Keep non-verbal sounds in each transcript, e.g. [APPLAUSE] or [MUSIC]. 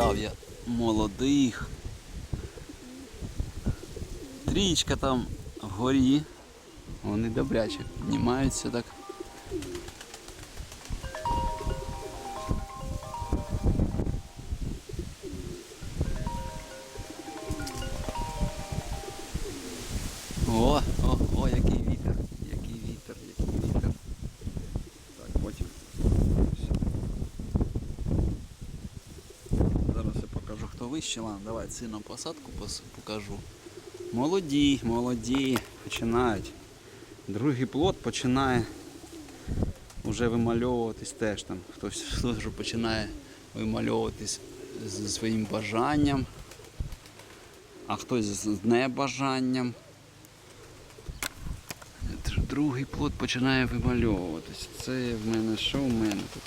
Накидав я молодих. Трічка там вгорі. Вони добряче піднімаються так. О, о, о, який вітер, який вітер. Так, потім. Зараз я покажу, хто вище. Ладно, давай сильно посадку покажу. Молоді, молоді, починають. Другий плод починає вже вимальовуватись теж там. Хтось [LAUGHS] вже починає вимальовуватись зі своїм бажанням, а хтось з небажанням. Другий плод починає вимальовуватись. Це в мене що в мене тут?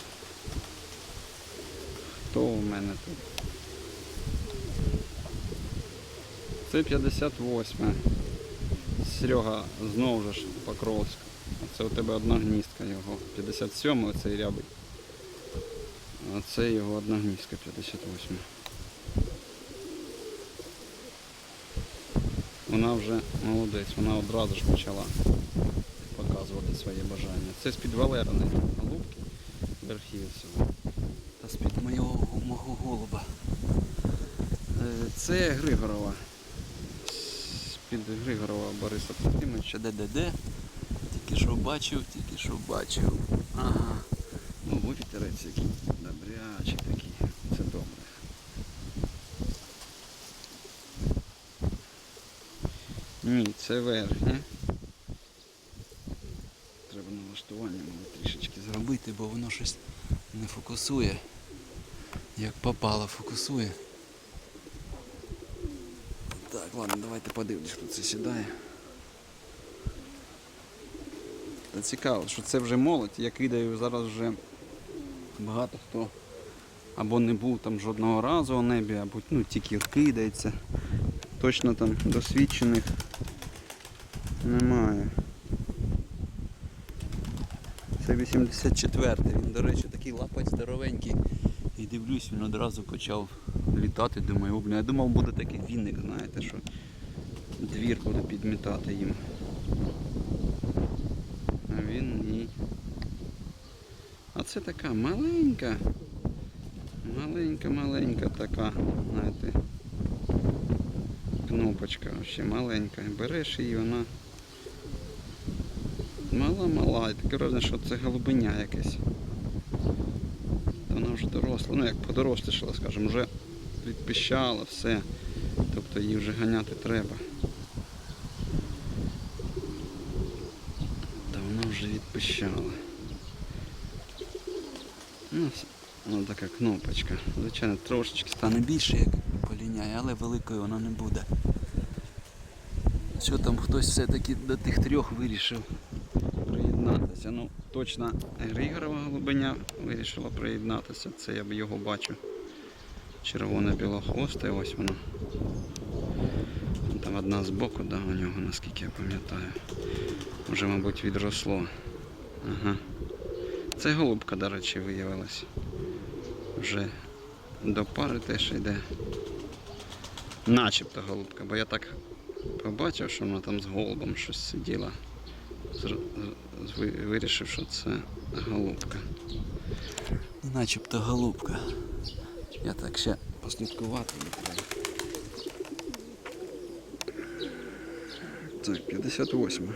Хто в мене тут? Це 58. Серега знову ж Покровськ. Це у тебе одна гніздка його. 57 оцей рябий. А це його одна гніздка 58. Вона вже молодець, вона одразу ж почала показувати своє бажання. Це з-під Валерини голубки верхівців. Та з-під моєго, мого голуба. Е, Це Григорова. З-під Григорова Бориса Трофимовича ДДД. Тільки що бачив, тільки що бачив. Ага. Ну, вітерець який добрячий такий. Це добре. Ні, це верхнє. Треба налаштування трішечки зробити, бо воно щось не фокусує. Як попало, фокусує. Ладно, давайте подивлюсь, хто це сідає. Та цікаво, що це вже молодь, я кидаю зараз вже багато хто або не був там жодного разу у небі, або ну, тільки кидається. Точно там досвідчених немає. Це 84-й, він, до речі, такий лапець здоровенький. І дивлюсь, він одразу почав літати, думаю, блін, я думав буде такий вінник, знаєте, що двір буде підмітати їм. А він ні. А це така маленька, маленька-маленька така, знаєте, кнопочка ще маленька. Береш її, вона мала-мала. І таке враження, що це голубиня якесь. Вона вже доросла, ну як подорослішала, скажімо, вже відпищала все. Тобто її вже ганяти треба. Та вона вже відпищала. Ну, с- така кнопочка. Звичайно, трошечки стане більше, як поліняє, але великою вона не буде. Що там хтось все-таки до тих трьох вирішив приєднатися. Ну, точно Григорова голубиня вирішила приєднатися. Це я б його бачу. Червоне білохвосте, ось воно. Там одна збоку, да, у нього, наскільки я пам'ятаю. Вже, мабуть, відросло. Ага. Це голубка, до речі, виявилась. Вже до пари теж йде. Начебто голубка, бо я так побачив, що вона там з голубом щось сиділа. Вирішив, що це голубка. Начебто голубка. Я так ще послідкувати не треба. Так, 58.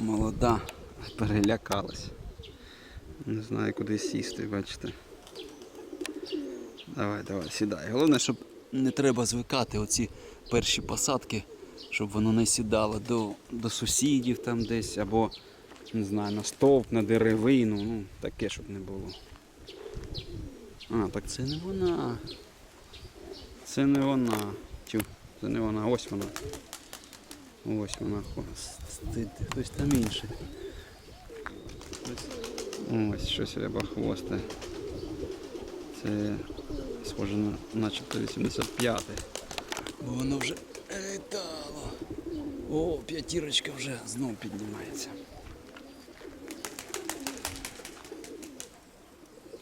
Молода, перелякалась. Не знаю, куди сісти, бачите. Давай, давай, сідай. Головне, щоб не треба звикати оці перші посадки, щоб воно не сідало до, до сусідів там десь, або, не знаю, на стовп, на деревину. Ну, таке, щоб не було. А, так це не вона. Це не вона. Тю, це не вона, ось вона. Ось вона. Хо- хтось там інший. Ось щось рябохвосте. Це схоже на начебто 85 Бо воно вже. О, п'ятірочка вже знов піднімається.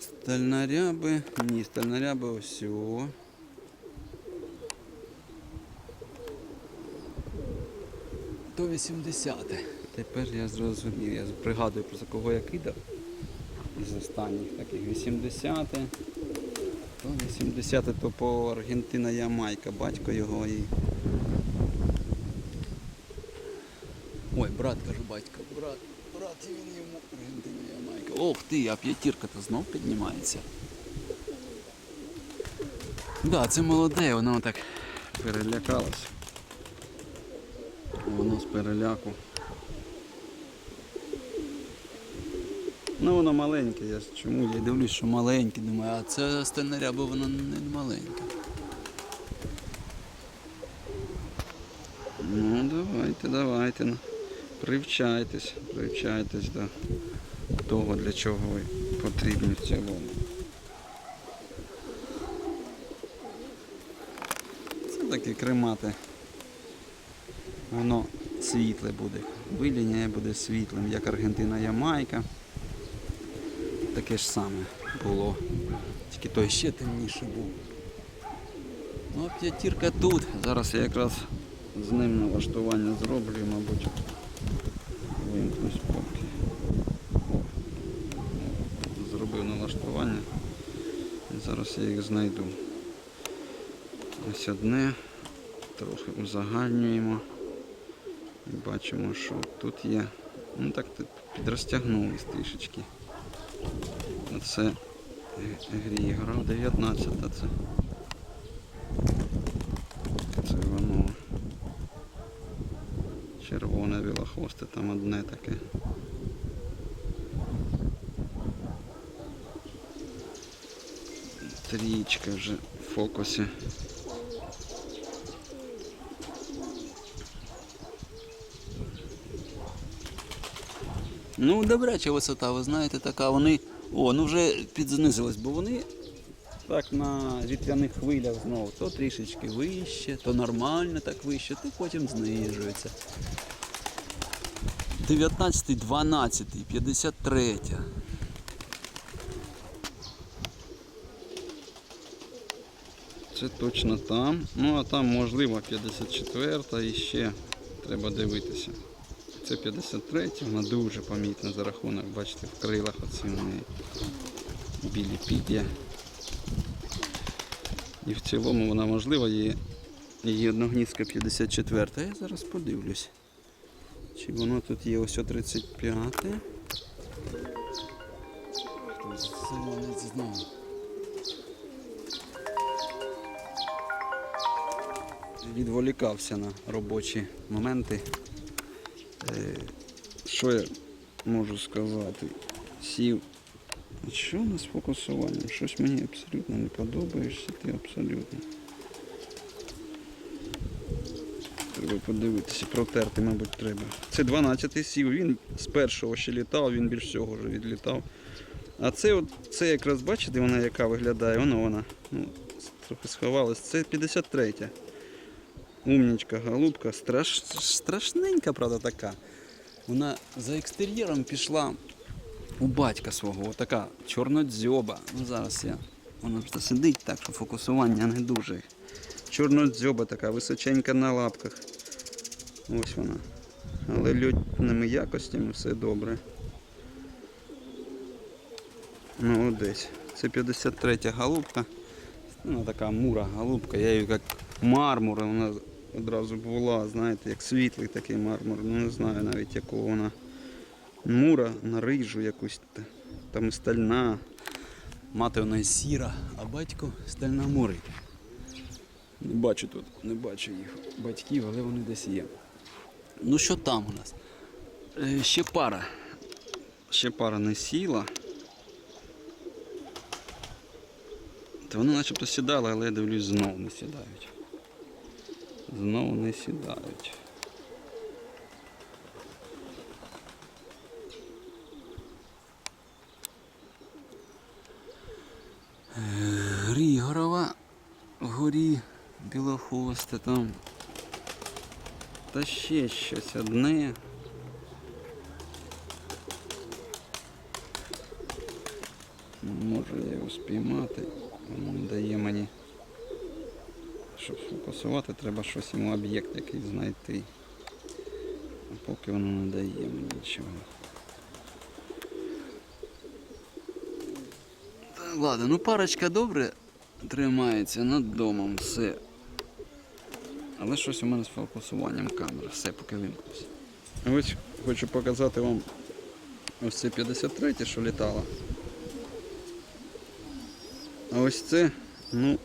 Стальноряби. Ні, стальноряби ось. То 80. Тепер я зрозумів, я пригадую просто кого я кидав. Із останніх таких 80. То 80 то по Аргентина Ямайка, батько його і. Ой, брат кажу, батько, брат, брат і він йому Аргентина Ямайка. Ох ти, а п'ятірка то знов піднімається. Да, це молоде, воно так перелякалось. Воно з переляку. Ну воно маленьке, я чому я дивлюсь, що маленьке, думаю, а це стальна бо воно не маленьке. Ну давайте, давайте. Привчайтесь, привчайтесь до того, для чого ви потрібні в цілому. Це такі кремати. Воно світле буде. Виління буде світлим, як Аргентина Ямайка. Таке ж саме було. Тільки той ще темніше був. Ну, п'ятірка тут. Зараз я якраз з ним налаштування зроблю, мабуть. Вимкнусь Зробив налаштування. І зараз я їх знайду. Ось одне. Трохи узагальнюємо. І бачимо, що тут є. Ну так підрозтягнулись трішечки. Оце г- грі грав 19 це. Це воно. Червоне білохвосте, там одне таке. Трічка вже в фокусі. Ну, добряча висота, ви знаєте, така вони. О, ну вже підзнизились, бо вони так на вітряних хвилях знову. То трішечки вище, то нормально так вище, то потім знижується. 19, 12, 53. Це точно там. Ну а там можливо 54 і ще треба дивитися. Це 53, вона дуже помітна за рахунок, бачите, в крилах оці вони білі під'я. І в цілому вона можлива, її, її одногнізка 54. Я зараз подивлюсь. Чи воно тут є ось о 35. Хтось знову. Відволікався на робочі моменти. Е, Що я можу сказати? Сів. А що у нас з фокусуванням? Щось мені абсолютно не подобаєшся, ти абсолютно. Треба подивитися, протерти, мабуть, треба. Це 12-й сів, він з першого ще літав, він більш всього вже відлітав. А це от, це якраз бачите, вона яка виглядає, воно вона. Ну, трохи сховалась. Це 53-я. Умнічка, голубка, страш... страшненька, правда, така. Вона за екстер'єром пішла у батька свого, така чорнодзьоба. Ну зараз я. Вона просто сидить так, що фокусування не дуже. Чорнодзьоба така, височенька на лапках. Ось вона. Але льотними якостями все добре. Молодець. Це 53 голубка. Вона така мура голубка, я її як мармур, вона одразу була, знаєте, як світлий такий мармур. Ну не знаю навіть якого вона. Мура на рижу якусь там стальна. Мати вона і сіра, а батько стальна мурий. Не бачу тут, не бачу їх батьків, але вони десь є. Ну що там у нас? Е, ще пара. Ще пара не сіла. Та вони начебто сідали, але я дивлюсь, знову не сідають. Знову не сідають. Е, Грігорова вгорі білохвосте там. Та ще щось одне. Не можу я його спіймати. Воно не дає мені. Щоб фокусувати, треба щось йому об'єкт якийсь знайти. А поки воно не дає мені нічого. Ладно, ну парочка добре тримається над домом, все. Але щось у мене з фокусуванням камери, все поки вимкнувся. Ось хочу показати вам ось це 53, що літало. А ось це, ну,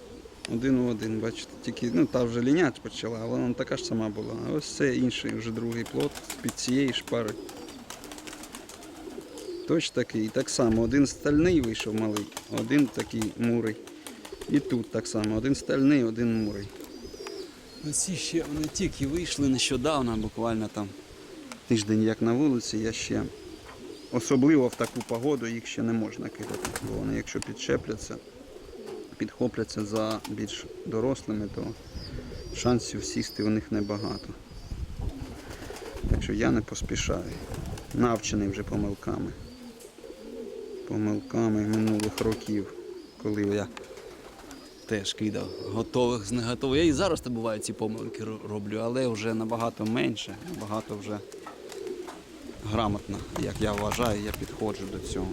один в один, бачите, тільки, ну та вже лінять почала, але вона така ж сама була. А ось це інший вже другий плод під цієї шпари. Точно такий. Так само, один стальний вийшов малий, один такий мурий. І тут так само, один стальний, один мурий. Оці ще вони тільки вийшли нещодавно, буквально там тиждень як на вулиці, я ще особливо в таку погоду їх ще не можна кидати. Бо вони, якщо підчепляться, підхопляться за більш дорослими, то шансів сісти у них небагато. Так що я не поспішаю. Навчений вже помилками. Помилками минулих років, коли я теж кидав готових з неготових. Я і зараз то буває ці помилки роблю, але вже набагато менше, набагато вже грамотно, як я вважаю, я підходжу до цього.